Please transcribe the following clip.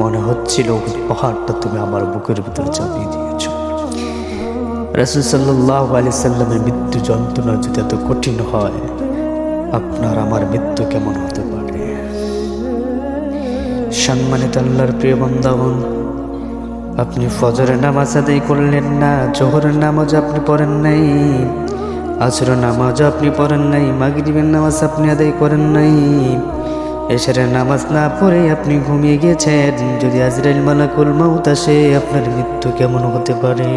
মনে হচ্ছিল ওই পাহাড়টা তুমি আমার বুকের ভিতরে চাপিয়ে দিয়েছ। রাসুল সাল্লাহ আলি সাল্লামের মৃত্যু যন্ত্রণা যদি এত কঠিন হয়, আপনার আমার মৃত্যু কেমন হতে পারে? সম্মানিত আল্লাহর প্রিয় বন্দাবন আপনি ফজরের নামাজ আদায় করলেন না, জোহরের নামাজ আপনি পড়েন নাই আসর নামাজ আপনি পড়েন নাই, মাগরিবের নামাজ আপনি আদায় করেন নাই এশারের নামাজ না পড়ে আপনি ঘুমিয়ে গেছেন যদি আজরাইল মালাকুল মাউত আসে, আপনার মৃত্যু কেমন হতে পারে?